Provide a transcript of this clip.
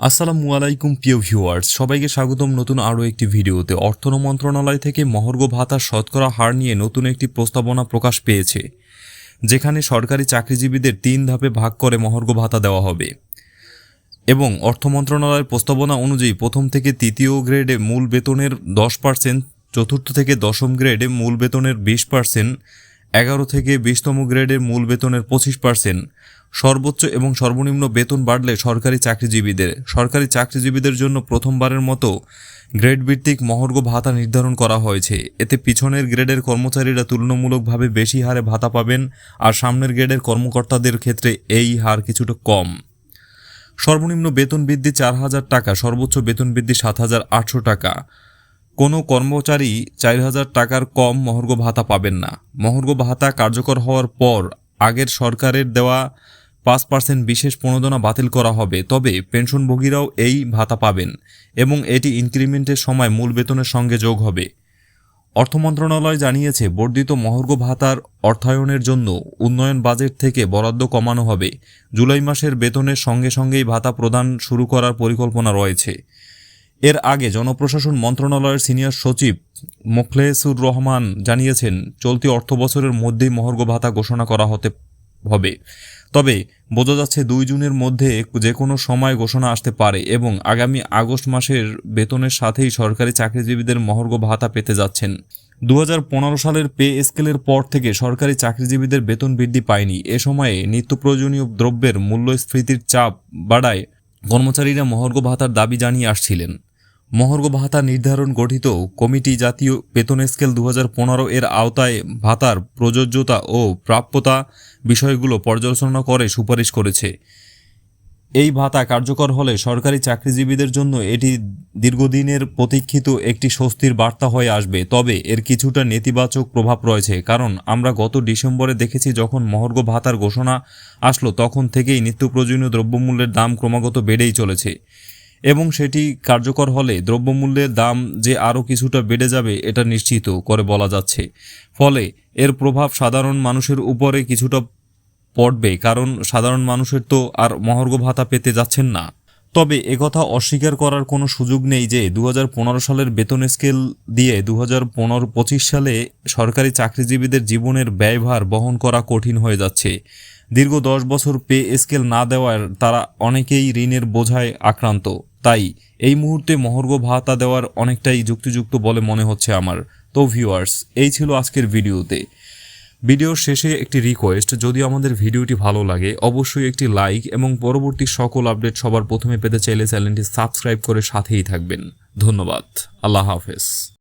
আসসালামু আলাইকুম, প্রিয় ভিউয়ার্স। সবাইকে স্বাগতম নতুন আরও একটি ভিডিওতে। অর্থ মন্ত্রণালয় থেকে মহর্ঘ ভাতার শতকরা হার নিয়ে নতুন একটি প্রস্তাবনা প্রকাশ পেয়েছে, যেখানে সরকারি চাকরিজীবীদের তিন ধাপে ভাগ করে মহর্ঘ ভাতা দেওয়া হবে। এবং অর্থ মন্ত্রণালয়ের প্রস্তাবনা অনুযায়ী প্রথম থেকে তৃতীয় গ্রেডে মূল বেতনের দশ পার্সেন্ট, চতুর্থ থেকে দশম গ্রেডে মূল বেতনের বিশ পার্সেন্ট, এগারো থেকে বিশতম গ্রেডের মূল বেতনের পঁচিশ পার্সেন্ট সর্বোচ্চ এবং সর্বনিম্ন বেতন বাড়লে সরকারি চাকরিজীবীদের সরকারি চাকরিজীবীদের জন্য প্রথমবারের মতো গ্রেড ভিত্তিক মহর্ঘ ভাতা নির্ধারণ করা হয়েছে। এতে পিছনের গ্রেডের কর্মচারীরা তুলনামূলকভাবে বেশি হারে ভাতা পাবেন আর সামনের গ্রেডের কর্মকর্তাদের ক্ষেত্রে এই হার কিছুটা কম। সর্বনিম্ন বেতন বৃদ্ধি চার হাজার টাকা, সর্বোচ্চ বেতন বৃদ্ধি সাত হাজার আটশো টাকা। কোনো কর্মচারী চার হাজার টাকার কম মহর্ঘ ভাতা পাবেন না। মহর্ঘ ভাতা কার্যকর হওয়ার পর আগের সরকারের দেওয়া পাঁচ পার্সেন্ট বিশেষ প্রণোদনা বাতিল করা হবে, তবে পেনশনভোগীরাও এই ভাতা পাবেন এবং এটি ইনক্রিমেন্টের সময় মূল বেতনের সঙ্গে যোগ হবে। অর্থ মন্ত্রণালয় জানিয়েছে, বর্ধিত মহর্ঘ ভাতার অর্থায়নের জন্য উন্নয়ন বাজেট থেকে বরাদ্দ কমানো হবে। জুলাই মাসের বেতনের সঙ্গে সঙ্গেই ভাতা প্রদান শুরু করার পরিকল্পনা রয়েছে। এর আগে জনপ্রশাসন মন্ত্রণালয়ের সিনিয়র সচিব মোখলেসুর রহমান জানিয়েছেন, চলতি অর্থবছরের মধ্যেই মহর্ঘ ভাতা ঘোষণা করা হতে হবে। তবে বোঝা যাচ্ছে দুই জুনের মধ্যে যে কোনো সময় ঘোষণা আসতে পারে এবং আগামী আগস্ট মাসের বেতনের সাথেই সরকারি চাকরিজীবীদের মহর্ঘ ভাতা পেতে যাচ্ছেন। দু পনেরো সালের পে স্কেলের পর থেকে সরকারি চাকরিজীবীদের বেতন বৃদ্ধি পায়নি। এ সময়ে নিত্য প্রয়োজনীয় দ্রব্যের মূল্যস্ফীতির চাপ বাড়ায় কর্মচারীরা মহর্ঘ ভাতার দাবি জানিয়ে আসছিলেন। মহর্ঘ ভাতা নির্ধারণ গঠিত কমিটি জাতীয় বেতন স্কেল দু হাজার পনেরো এর আওতায় ভাতার প্রযোজ্যতা ও প্রাপ্যতা বিষয়গুলো পর্যালোচনা করে সুপারিশ করেছে। এই ভাতা কার্যকর হলে সরকারি চাকরিজীবীদের জন্য এটি দীর্ঘদিনের প্রতীক্ষিত একটি স্বস্তির বার্তা হয়ে আসবে। তবে এর কিছুটা নেতিবাচক প্রভাব রয়েছে, কারণ আমরা গত ডিসেম্বরে দেখেছি যখন মহর্ঘ ভাতার ঘোষণা আসলো, তখন থেকেই নিত্য প্রয়োজনীয় দ্রব্যমূল্যের দাম ক্রমাগত বেড়েই চলেছে। এবং সেটি কার্যকর হলে দ্রব্যমূল্যের দাম যে আরও কিছুটা বেড়ে যাবে এটা নিশ্চিত করে বলা যাচ্ছে। ফলে এর প্রভাব সাধারণ মানুষের উপরে কিছুটা পড়বে, কারণ সাধারণ মানুষের তো আর মহর্ঘ ভাতা পেতে যাচ্ছেন না। তবে একথা অস্বীকার করার কোনো সুযোগ নেই যে দু হাজার পনেরো সালের বেতন স্কেল দিয়ে দু হাজার সালে সরকারি চাকরিজীবীদের জীবনের ব্যয়ভার বহন করা কঠিন হয়ে যাচ্ছে। দীর্ঘ দশ বছর পে স্কেল না দেওয়ার তারা অনেকেই ঋণের বোঝায় আক্রান্ত। তাই এই মুহূর্তে মহর্গ ভাতা দেওয়ার অনেকটাই যুক্তিযুক্ত বলে মনে হচ্ছে আমার। তো ভিউয়ার্স এই ছিল আজকের ভিডিওতে। ভিডিওর শেষে একটি রিকোয়েস্ট যদি আমাদের ভিডিওটি ভালো লাগে, অবশ্যই একটি লাইক এবং পরবর্তী সকল আপডেট সবার প্রথমে পেতে চাইলে চ্যানেলটি সাবস্ক্রাইব করে সাথেই থাকবেন। ধন্যবাদ। আল্লাহ হাফেজ।